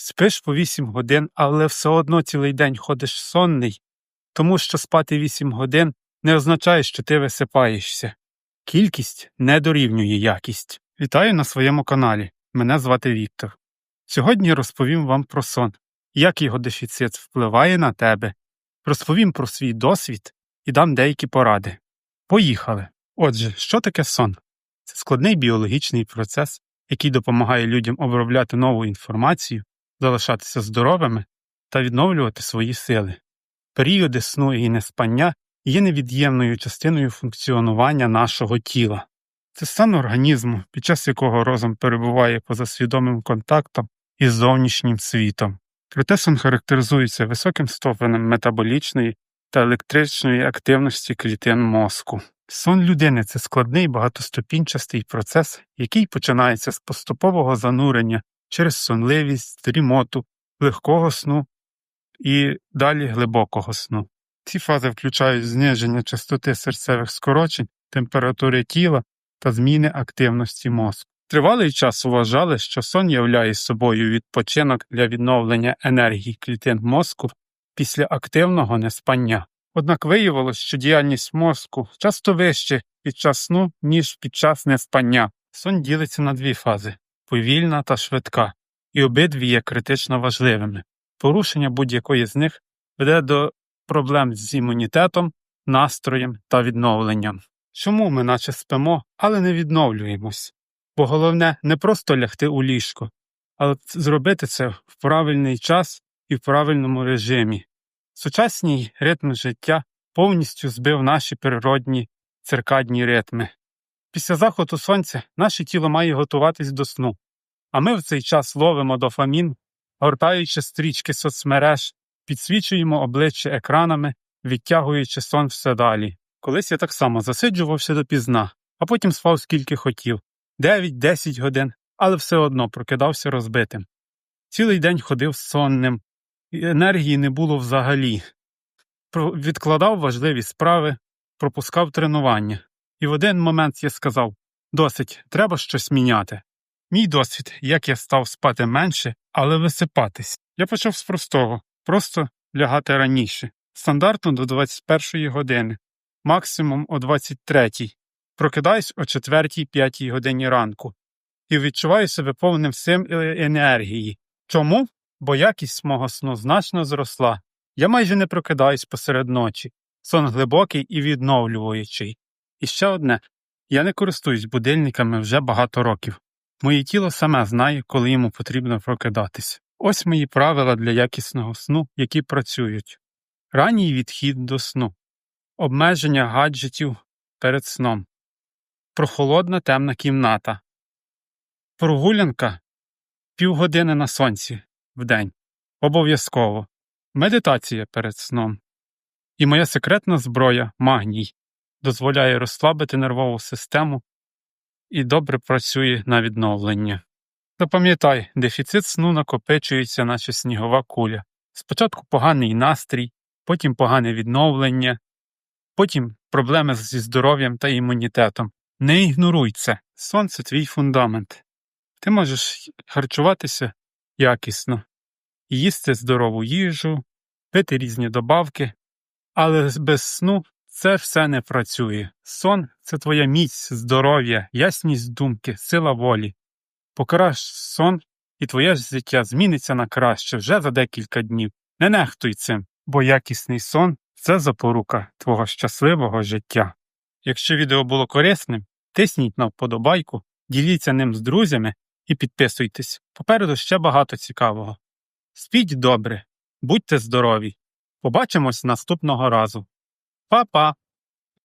Спиш по 8 годин, але все одно цілий день ходиш сонний, тому що спати 8 годин не означає, що ти висипаєшся. Кількість не дорівнює якість. Вітаю на своєму каналі. Мене звати Віктор. Сьогодні розповім вам про сон, як його дефіцит впливає на тебе. Розповім про свій досвід і дам деякі поради. Поїхали. Отже, що таке сон? Це складний біологічний процес, який допомагає людям обробляти нову інформацію, залишатися здоровими та відновлювати свої сили. Періоди сну і неспання є невід'ємною частиною функціонування нашого тіла. Це стан організму, під час якого розум перебуває поза свідомим контактом із зовнішнім світом. Проте сон характеризується високим ступенем метаболічної та електричної активності клітин мозку. Сон людини це складний багатоступінчастий процес, який починається з поступового занурення через сонливість, дрімоту, легкого сну і далі глибокого сну. Ці фази включають зниження частоти серцевих скорочень, температури тіла та зміни активності мозку. Тривалий час вважали, що сон являє собою відпочинок для відновлення енергії клітин мозку після активного неспання. Однак виявилось, що діяльність мозку часто вище під час сну, ніж під час неспання. Сон ділиться на дві фази повільна та швидка, і обидві є критично важливими. Порушення будь-якої з них веде до проблем з імунітетом, настроєм та відновленням. Чому ми наче спимо, але не відновлюємось? Бо головне не просто лягти у ліжко, але зробити це в правильний час і в правильному режимі. Сучасний ритм життя повністю збив наші природні циркадні ритми. Після заходу сонця наше тіло має готуватись до сну, а ми в цей час ловимо дофамін, гортаючи стрічки соцмереж, підсвічуємо обличчя екранами, відтягуючи сон все далі. Колись я так само засиджувався допізна, а потім спав скільки хотів 9-10 годин, але все одно прокидався розбитим. Цілий день ходив сонним, енергії не було взагалі. Відкладав важливі справи, пропускав тренування. І в один момент я сказав досить, треба щось міняти. Мій досвід, як я став спати менше, але висипатись. Я почав з простого, просто лягати раніше, стандартно до 21 години, максимум о 23 Прокидаюсь о 4-5 годині ранку і відчуваю себе повним сил і енергії. Чому? Бо якість мого сну значно зросла. Я майже не прокидаюсь посеред ночі. Сон глибокий і відновлюючий. І ще одне я не користуюсь будильниками вже багато років. Моє тіло саме знає, коли йому потрібно прокидатись. Ось мої правила для якісного сну, які працюють. Ранній відхід до сну, обмеження гаджетів перед сном, прохолодна темна кімната, прогулянка півгодини на сонці в день. Обов'язково. Медитація перед сном. І моя секретна зброя магній дозволяє розслабити нервову систему і добре працює на відновлення. Запам'ятай, дефіцит сну накопичується, наче снігова куля. Спочатку поганий настрій, потім погане відновлення, потім проблеми зі здоров'ям та імунітетом. Не ігноруй це. Сон це твій фундамент. Ти можеш харчуватися якісно, їсти здорову їжу, пити різні добавки, але без сну це все не працює. Сон це твоя міць, здоров'я, ясність думки, сила волі. Покращ сон, і твоє життя зміниться на краще вже за декілька днів. Не нехтуй цим, бо якісний сон це запорука твого щасливого життя. Якщо відео було корисним, тисніть на вподобайку, діліться ним з друзями і підписуйтесь. Попереду ще багато цікавого. Спіть добре, будьте здорові. Побачимось наступного разу. Papá.